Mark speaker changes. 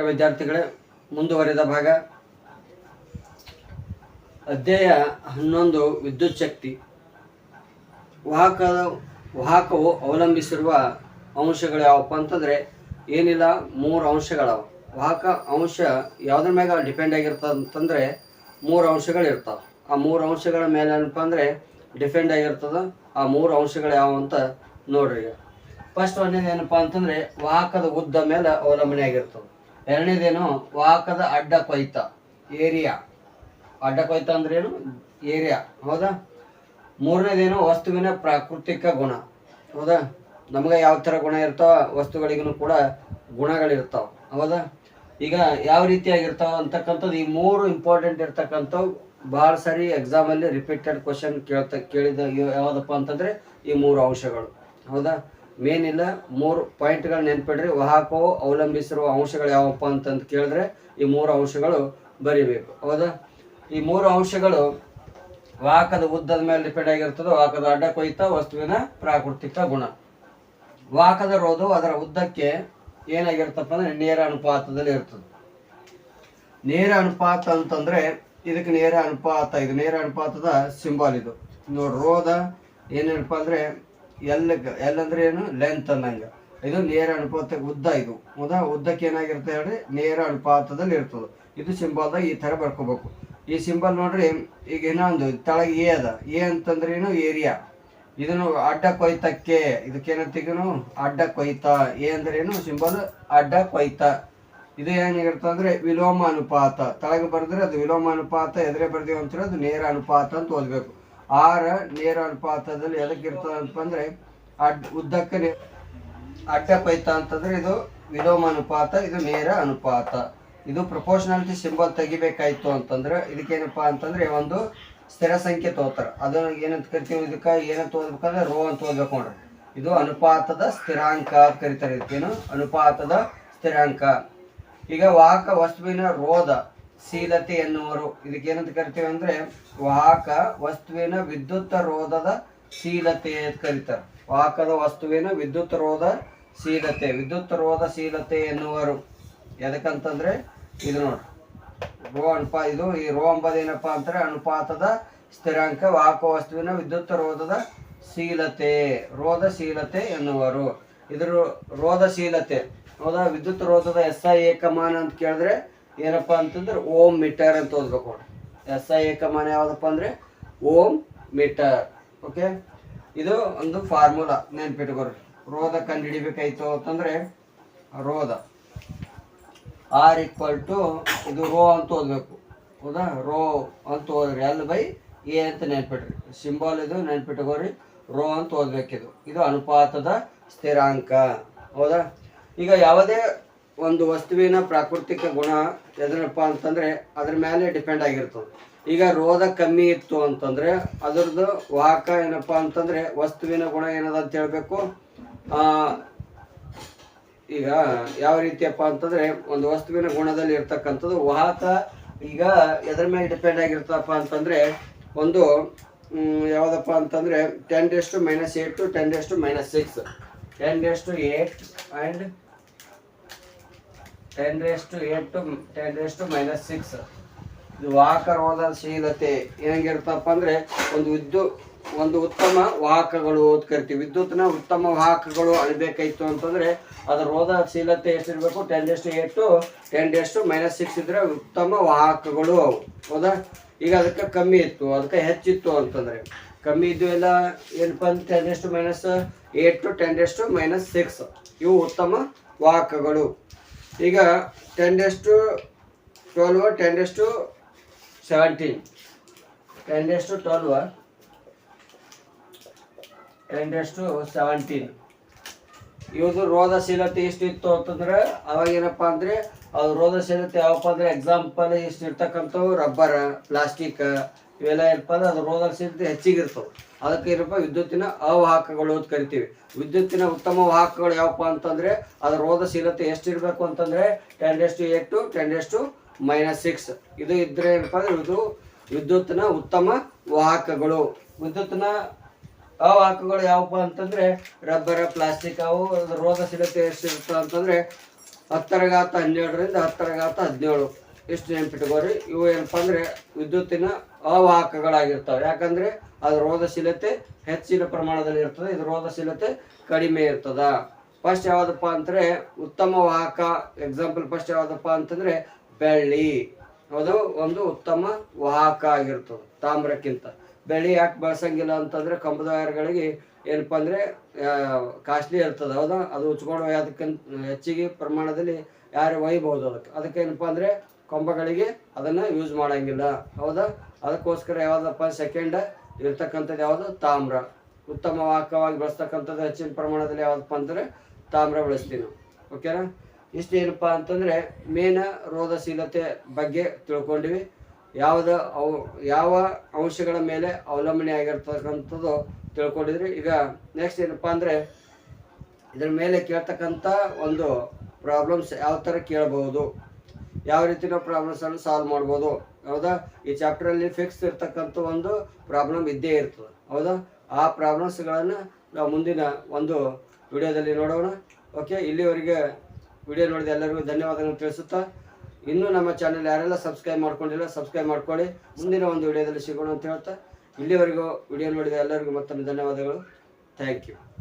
Speaker 1: ವಿದ್ಯಾರ್ಥಿಗಳೇ, ಮುಂದುವರೆದ ಭಾಗ. ಅಧ್ಯಾಯ ಹನ್ನೊಂದು, ವಿದ್ಯುತ್ ಶಕ್ತಿ. ವಾಹಕದ, ವಾಹಕವು ಅವಲಂಬಿಸಿರುವ ಅಂಶಗಳು ಯಾವಪ್ಪ ಅಂತಂದರೆ, ಏನಿಲ್ಲ, ಮೂರು ಅಂಶಗಳವ. ವಾಹಕ ಅಂಶ ಯಾವುದ್ರ ಮ್ಯಾಗ ಡಿಪೆಂಡ್ ಆಗಿರ್ತದೆ ಅಂತಂದರೆ, ಮೂರು ಅಂಶಗಳು ಇರ್ತವೆ ಆ ಮೂರು ಅಂಶಗಳ ಮೇಲೆ ಏನಪ್ಪ ಅಂದರೆ ಡಿಪೆಂಡ್ ಆಗಿರ್ತದೆ. ಆ ಮೂರು ಅಂಶಗಳು ಯಾವ ಅಂತ ನೋಡ್ರಿ ಫಸ್ಟ್ ಒಂದೇನಪ್ಪ ಏನಪ್ಪ ಅಂತಂದರೆ, ವಾಹಕದ ಉದ್ದ ಮೇಲೆ ಅವಲಂಬನೆ ಆಗಿರ್ತದೆ. ಎರಡನೇದೇನು ವಾಹಕದ ಅಡ್ಡ ಕೊಯ್ತ, ಏರಿಯಾ. ಅಡ್ಡ ಕೊಯ್ತ ಏನು ಏರಿಯಾ. ಹೌದಾ? ಮೂರನೇದೇನು, ವಸ್ತುವಿನ ಪ್ರಾಕೃತಿಕ ಗುಣ. ಹೌದಾ? ನಮ್ಗೆ ಯಾವ ಥರ ಗುಣ ಇರ್ತಾವ? ವಸ್ತುಗಳಿಗೂ ಕೂಡ ಗುಣಗಳಿರ್ತಾವ. ಹೌದಾ? ಈಗ ಯಾವ ರೀತಿಯಾಗಿರ್ತಾವ ಅಂತಕ್ಕಂಥದ್ದು, ಈ ಮೂರು ಇಂಪಾರ್ಟೆಂಟ್ ಇರ್ತಕ್ಕಂಥವು ಭಾಳ ಸಾರಿ ಎಕ್ಸಾಮಲ್ಲಿ ರಿಪೀಟೆಡ್ ಕ್ವಶನ್ ಕೇಳ್ತ, ಕೇಳಿದ ಯಾವುದಪ್ಪ ಅಂತಂದರೆ, ಈ ಮೂರು ಅಂಶಗಳು. ಹೌದಾ? ಮೇನ್ ಇಲ್ಲ ಮೂರು ಪಾಯಿಂಟ್ಗಳು ನೆನ್ಪಿಡ್ರಿ, ವಾಹಕವು ಅವಲಂಬಿಸಿರುವ ಅಂಶಗಳು ಯಾವಪ್ಪ ಅಂತಂದು ಕೇಳಿದ್ರೆ ಈ ಮೂರು ಅಂಶಗಳು ಬರಿಬೇಕು, ಹೌದಾ? ಈ ಮೂರು ಅಂಶಗಳು ವಾಹಕದ ಉದ್ದದ ಮೇಲೆ ಡಿಪೆಂಡ್ ಆಗಿರ್ತದೆ, ವಾಹಕದ ಅಡ್ಡ ಕೊಯ್ತ, ವಸ್ತುವಿನ ಪ್ರಾಕೃತಿಕ ಗುಣ. ವಾಹಕದ ರೋಧವು ಅದರ ಉದ್ದಕ್ಕೆ ಏನಾಗಿರ್ತಪ್ಪ ಅಂದ್ರೆ ನೇರ ಅನುಪಾತದಲ್ಲಿ ಇರ್ತದೆ. ನೇರ ಅನುಪಾತ ಅಂತಂದ್ರೆ ಇದಕ್ಕೆ ನೇರ ಅನುಪಾತ, ಇದು ನೇರ ಅನುಪಾತದ ಸಿಂಬಲ್ ಇದು. ನೋಡಿ ರೋಧ ಏನೇನಪ್ಪ ಅಂದ್ರೆ ಎಲ್ ಎಲ್ಲಂದ್ರೆ ಏನು? ಲೆಂತ್ ಅನ್ನಂಗ. ಇದು ನೇರ ಅನುಪಾತಕ್ಕೆ ಉದ್ದ ಇದು. ಹೌದಾ ಉದ್ದಕ್ಕೆ ಏನಾಗಿರುತ್ತೆ ಹೇಳಿ ನೇರ ಅನುಪಾತದಲ್ಲಿ ಇರ್ತದೆ. ಇದು ಸಿಂಬಲ್ದಾಗ ಈ ತರ ಬರ್ಕೋಬೇಕು. ಈ ಸಿಂಬಲ್ ನೋಡ್ರಿ, ಈಗ ಇನ್ನೊಂದು ತಳಗೆ ಎ ಅದ. ಎ ಅಂತಂದ್ರೆ ಏನು? ಏರಿಯಾ ಇದನ್ನು ಅಡ್ಡ ಕೊಯ್ತಕ್ಕೆ ಇದಕ್ಕೇನಂತೀಗನು ಅಡ್ಡ ಕೊಯ್ತ. ಎ ಅಂದ್ರೆ ಏನು? ಸಿಂಬಲ್ ಅಡ್ಡ ಕೊಯ್ತ. ಇದು ಏನಾಗಿರ್ತದೆ ಅಂದ್ರೆ ವಿಲೋಮ ಅನುಪಾತ ತಳಗೆ ಬರೆದ್ರೆ ಅದು ವಿಲೋಮ ಅನುಪಾತ ಎದುರೇ ಬರ್ದೀವಿ ಅಂತಾರೆ ಅದು ನೇರ ಅನುಪಾತ ಅಂತ ಓದ್ಬೇಕು. ಆರ ನೇರ ಅನುಪಾತದಲ್ಲಿ ಎದಕ್ಕೆ ಇರ್ತದೆ ಅಂದ್ರೆ ಅಡ್ ಉದ್ದಕ್ಕೆ ಅಡ್ಡ ಪೈತ ಅಂತಂದ್ರೆ ಇದು ವಿಲೋಮ ಅನುಪಾತ, ಇದು ನೇರ ಅನುಪಾತ. ಇದು ಪ್ರಪೋರ್ಷನಾಲಿಟಿ ಸಿಂಬಲ್ ತೆಗಿಬೇಕಾಯ್ತು ಅಂತಂದ್ರೆ ಇದಕ್ಕೇನಪ್ಪಾ ಅಂತಂದ್ರೆ ಒಂದು ಸ್ಥಿರ ಸಂಖ್ಯೆ ತೋತಾರ. ಅದನ್ನ ಏನಂತ ಕರಿತೀವಿ ಇದಕ್ಕೆ, ಏನಂತ ಓದ್ಬೇಕಂದ್ರೆ ರೋ ಅಂತ ಓದ್ಬೇಕು ನೋಡ್ರಿ. ಇದು ಅನುಪಾತದ ಸ್ಥಿರಾಂಕ ಅಂತ ಕರಿತಾರೆ ಇದಕ್ಕೇನು? ಅನುಪಾತದ ಸ್ಥಿರಾಂಕ. ಈಗ ವಾಹಕ ವಸ್ತುವಿನ ರೋಧ ಶೀಲತೆ ಎನ್ನುವರು. ಇದಕ್ಕೆ ಏನಂತ ಕರಿತೀವಿ ಅಂದ್ರೆ ವಾಹಕ ವಸ್ತುವಿನ ವಿದ್ಯುತ್ ರೋಧದ ಶೀಲತೆ ಅಂತ ಕರೀತಾರೆ. ವಾಹಕದ ವಸ್ತುವಿನ ವಿದ್ಯುತ್ ರೋಧ ಶೀಲತೆ, ವಿದ್ಯುತ್ ರೋಧ ಶೀಲತೆ ಎನ್ನುವರು. ಎದಕ್ಕಂತಂದ್ರೆ ಇದು ನೋಡ್ರಿ ರೋ ಅನುಪಾ, ಇದು ಈ ರೋ ಅಂಬದೇನಪ್ಪ ಅಂದ್ರೆ ಅನುಪಾತದ ಸ್ಥಿರಾಂಕ ವಾಹಕ ವಸ್ತುವಿನ ವಿದ್ಯುತ್ ರೋಧದ ಶೀಲತೆ ರೋಧಶೀಲತೆ ಎನ್ನುವರು. ಇದ್ರ ರೋಧಶೀಲತೆ ಹೌದಾ ವಿದ್ಯುತ್ ರೋಧದ ಎಸ್ ಐ ಏಕಮಾನ ಅಂತ ಕೇಳಿದ್ರೆ ಏನಪ್ಪಾ ಅಂತಂದ್ರೆ ಓಮ್ ಮೀಟರ್ ಅಂತ ಓದ್ಬೇಕು ಎಸ್ ಐ ಏಕಮಾನ ಯಾವುದಪ್ಪ ಅಂದ್ರೆ ಓಮ್ ಮೀಟರ್. ಓಕೆ ಇದು ಒಂದು ಫಾರ್ಮುಲಾ ನೆನ್ಪಿಟ್ಕೊರಿ ರೋಧ ಕಂಡು ಹಿಡಿಬೇಕಾಯ್ತು ಅಂತಂದ್ರೆ ರೋಧ. ಆರ್ ಈಕ್ವಲ್ ಟು ಇದು ರೋ ಅಂತ ಓದಬೇಕು. ಹೌದಾ? ರೋ ಅಂತ ಓದ್ರಿ. ಎಲ್ ಬೈ ಎ ಅಂತ ನೆನ್ಪಿಟ್ರಿ. ಸಿಂಬಲ್ ಇದು ನೆನ್ಪಿಟ್ಕೋರಿ ರೋ ಅಂತ ಓದ್ಬೇಕಿದು. ಇದು ಅನುಪಾತದ ಸ್ಥಿರಾಂಕ. ಹೌದಾ? ಈಗ ಯಾವುದೇ ಒಂದು ವಸ್ತುವಿನ ಪ್ರಾಕೃತಿಕ ಗುಣ ಎದ್ರಪ್ಪ ಅಂತಂದ್ರೆ ಅದ್ರ ಮೇಲೆ ಡಿಪೆಂಡ್ ಆಗಿರ್ತದೆ. ಈಗ ರೋಧ ಕಮ್ಮಿ ಇತ್ತು ಅಂತಂದ್ರೆ ಅದರದ್ದು ವಾಹಕ ಏನಪ್ಪ ಅಂತಂದ್ರೆ ವಸ್ತುವಿನ ಗುಣ ಏನದ ಅಂತ ಹೇಳ್ಬೇಕು. ಈಗ ಯಾವ ರೀತಿಯಪ್ಪ ಅಂತಂದ್ರೆ ಒಂದು ವಸ್ತುವಿನ ಗುಣದಲ್ಲಿ ಇರ್ತಕ್ಕಂಥದ್ದು ವಾಹಕ ಈಗ ಎದ್ರ ಮೇಲೆ ಡಿಪೆಂಡ್ ಆಗಿರ್ತಪ್ಪ ಅಂತಂದ್ರೆ ಒಂದು ಯಾವುದಪ್ಪ ಅಂತಂದರೆ ten raise to minus eight to ten raise to minus six ten raise to eight and ten raise to eight to ten raise to minus six ಇದು ವಾಹಕ ರೋಧಶೀಲತೆ ಹೆಂಗಿರ್ತಪ್ಪ ಅಂದ್ರೆ ಒಂದು ವಿದ್ಯುತ್ ಒಂದು ಉತ್ತಮ ವಾಹಕಗಳು ಅಂತ ಕರಿತೀವಿ. ವಿದ್ಯುತ್ನ ಉತ್ತಮ ವಾಹಕಗಳು ಅಳಿಬೇಕಾಯ್ತು ಅಂತಂದ್ರೆ ಅದರ ರೋಧಶೀಲತೆ ಎಷ್ಟಿರ್ಬೇಕು? Ten raise to eight to ten raise to minus six ಇದ್ರೆ ಉತ್ತಮ ವಾಹಕಗಳು ಅವು. ಹೌದಾ? ಈಗ ಅದಕ್ಕೆ ಕಮ್ಮಿ ಇತ್ತು, ಅದಕ್ಕೆ ಹೆಚ್ಚಿತ್ತು ಅಂತಂದ್ರೆ. ಕಮ್ಮಿ ಇದ್ದು ಎಲ್ಲ ಏನಪ್ಪ ಅಂದ್ರೆ ten raise to minus eight to ten raise to minus six ಇವು ಉತ್ತಮ ವಾಹಕಗಳು. ಈಗ ten raise to twelve ten raise to seventeen ten raise to twelve ten raise to seventeen ಇವ್ರದ್ದು ರೋಧಶೀಲತೆ ಎಷ್ಟಿತ್ತು ಅಂತಂದ್ರೆ ಅವಾಗ ಏನಪ್ಪ ಅಂದ್ರೆ ಅದು ರೋಧಶೀಲತೆ ಯಾವಪ್ಪ ಅಂದ್ರೆ ಎಕ್ಸಾಂಪಲ್ ಇಷ್ಟು ಇರ್ತಕ್ಕಂಥವು ರಬ್ಬರ್ ಪ್ಲಾಸ್ಟಿಕ್ ಇವೆಲ್ಲ ಏನಪ್ಪ ಅಂದ್ರೆ ಅದು ರೋಧಶೀಲತೆ ಹೆಚ್ಚಿಗೆ ಇರ್ತವೆ ಅದಕ್ಕೆ ಏನಪ್ಪ, ವಿದ್ಯುತ್ತಿನ ಅವಾಹಕಗಳು ಅಂತ ಕರಿತೀವಿ. ವಿದ್ಯುತ್ತಿನ ಉತ್ತಮ ವಾಹಕಗಳು ಯಾವಪ್ಪ ಅಂತಂದ್ರೆ ಅದರ ರೋಧಶೀಲತೆ ಎಷ್ಟಿರಬೇಕು ಅಂತಂದ್ರೆ ten raise to eight to ten raise to minus six ಇದು ಇದ್ರೆ ಏನಪ್ಪ ಅಂದ್ರೆ, ಇದು ವಿದ್ಯುತ್ತಿನ ಉತ್ತಮ ವಾಹಕಗಳು. ವಿದ್ಯುತ್ತಿನ ಅವಾಹಕಗಳು ಯಾವಪ್ಪ ಅಂತಂದ್ರೆ, ರಬ್ಬರ್, ಪ್ಲಾಸ್ಟಿಕ್ ಅವು ರೋಧಶೀಲತೆ ಎಷ್ಟಿರುತ್ತೆ ಅಂತಂದ್ರೆ, ಹತ್ತರ ಘಾತ ಹನ್ನೆರಡರಿಂದ ಹತ್ತರ ಹದಿನೇಳು. ಎಷ್ಟು ನೆನ್ಪಿಟ್ಕೋರಿ ಇವು ಏನಪ್ಪ ಅಂದ್ರೆ ವಿದ್ಯುತ್ತಿನ ಅವಾಹಕಗಳಾಗಿರ್ತವೆ. ಯಾಕಂದ್ರೆ ಅದು ರೋಧಶೀಲತೆ ಹೆಚ್ಚಿನ ಪ್ರಮಾಣದಲ್ಲಿ ಇರ್ತದೆ. ಇದು ರೋಧಶೀಲತೆ ಕಡಿಮೆ ಇರ್ತದ. ಫಸ್ಟ್ ಯಾವುದಪ್ಪ ಅಂದ್ರೆ ಉತ್ತಮ ವಾಹಕ ಎಕ್ಸಾಂಪಲ್ ಫಸ್ಟ್ ಯಾವುದಪ್ಪ ಅಂತಂದ್ರೆ ಬೆಳ್ಳಿ. ಅದು ಒಂದು ಉತ್ತಮ ವಾಹಕ ಆಗಿರ್ತದೆ ತಾಮ್ರಕ್ಕಿಂತ. ಬೆಳ್ಳಿ ಯಾಕೆ ಬಳಸಂಗಿಲ್ಲ ಅಂತಂದ್ರೆ ಕಂಬದ ವೈರ್ಗಳಿಗೆ ಏನಪ್ಪ ಅಂದ್ರೆ ಕಾಸ್ಟ್ಲಿ ಇರ್ತದೆ. ಹೌದಾ? ಅದು ಉಚ್ಕೊಂಡು ಅದಕ್ಕಿಂತ ಹೆಚ್ಚಿಗೆ ಪ್ರಮಾಣದಲ್ಲಿ ಯಾರು ಒಯ್ಬೋದು ಅದಕ್ಕೆ. ಅದಕ್ಕೆ ಏನಪ್ಪಾ ಅಂದ್ರೆ ಕೊಂಬಗಳಿಗೆ ಅದನ್ನ ಯೂಸ್ ಮಾಡಂಗಿಲ್ಲ. ಹೌದಾ? ಅದಕ್ಕೋಸ್ಕರ ಯಾವ್ದಪ್ಪ ಸೆಕೆಂಡ್ ಇರ್ತಕ್ಕಂಥದ್ದು ಯಾವುದು? ತಾಮ್ರ. ಉತ್ತಮ ವಾಹಕವಾಗಿ ಬಳಸ್ತಕ್ಕಂಥದ್ದು ಹೆಚ್ಚಿನ ಪ್ರಮಾಣದಲ್ಲಿ ಯಾವ್ದಪ್ಪ ಅಂತಂದ್ರೆ ತಾಮ್ರ ಬಳಸ್ತೀವಿ ಓಕೆನಾ ಇಷ್ಟು ಏನಪ್ಪ ಅಂತಂದ್ರೆ ಮೇನ ರೋಧಶೀಲತೆ ಬಗ್ಗೆ ತಿಳ್ಕೊಂಡಿವಿ. ಯಾವ್ದ ಅವು, ಯಾವ ಅಂಶಗಳ ಮೇಲೆ ಅವಲಂಬನೆ ಆಗಿರ್ತಕ್ಕಂಥದ್ದು ತಿಳ್ಕೊಂಡಿದ್ರಿ. ಈಗ ನೆಕ್ಸ್ಟ್ ಏನಪ್ಪ ಅಂದ್ರೆ ಇದ್ರ ಮೇಲೆ ಕೇಳ್ತಕ್ಕಂಥ ಒಂದು ಪ್ರಾಬ್ಲಮ್ಸ್ ಯಾವ ಥರ ಕೇಳಬಹುದು? ಯಾವ ರೀತಿ ನಾವು ಪ್ರಾಬ್ಲಮ್ಸ್ ಅನ್ನು ಸಾಲ್ವ್ ಮಾಡ್ಬೋದು. ಹೌದಾ? ಈ ಚಾಪ್ಟರ್ ಅಲ್ಲಿ ಫಿಕ್ಸ್ ಇರ್ತಕ್ಕಂಥ ಒಂದು ಪ್ರಾಬ್ಲಮ್ ಇದ್ದೇ ಇರ್ತದೆ. ಹೌದಾ? ಆ ಪ್ರಾಬ್ಲಮ್ಸ್ಗಳನ್ನು ನಾವು ಮುಂದಿನ ಒಂದು ವಿಡಿಯೋದಲ್ಲಿ ನೋಡೋಣ. ಓಕೆ ಇಲ್ಲಿವರೆಗೆ ವಿಡಿಯೋ ನೋಡಿದ ಎಲ್ಲರಿಗೂ ಧನ್ಯವಾದಗಳನ್ನು ತಿಳಿಸುತ್ತಾ, ಇನ್ನೂ ನಮ್ಮ ಚಾನೆಲ್ ಯಾರೆಲ್ಲ ಸಬ್ಸ್ಕ್ರೈಬ್ ಮಾಡ್ಕೊಂಡಿಲ್ಲ ಸಬ್ಸ್ಕ್ರೈಬ್ ಮಾಡ್ಕೊಳ್ಳಿ. ಮುಂದಿನ ಒಂದು ವಿಡಿಯೋದಲ್ಲಿ ಸಿಗೋಣ ಅಂತ ಹೇಳ್ತಾ, ಇಲ್ಲಿವರೆಗೂ ವಿಡಿಯೋ ನೋಡಿದ ಎಲ್ಲರಿಗೂ ಮತ್ತೊಮ್ಮೆ ಧನ್ಯವಾದಗಳು. Thank you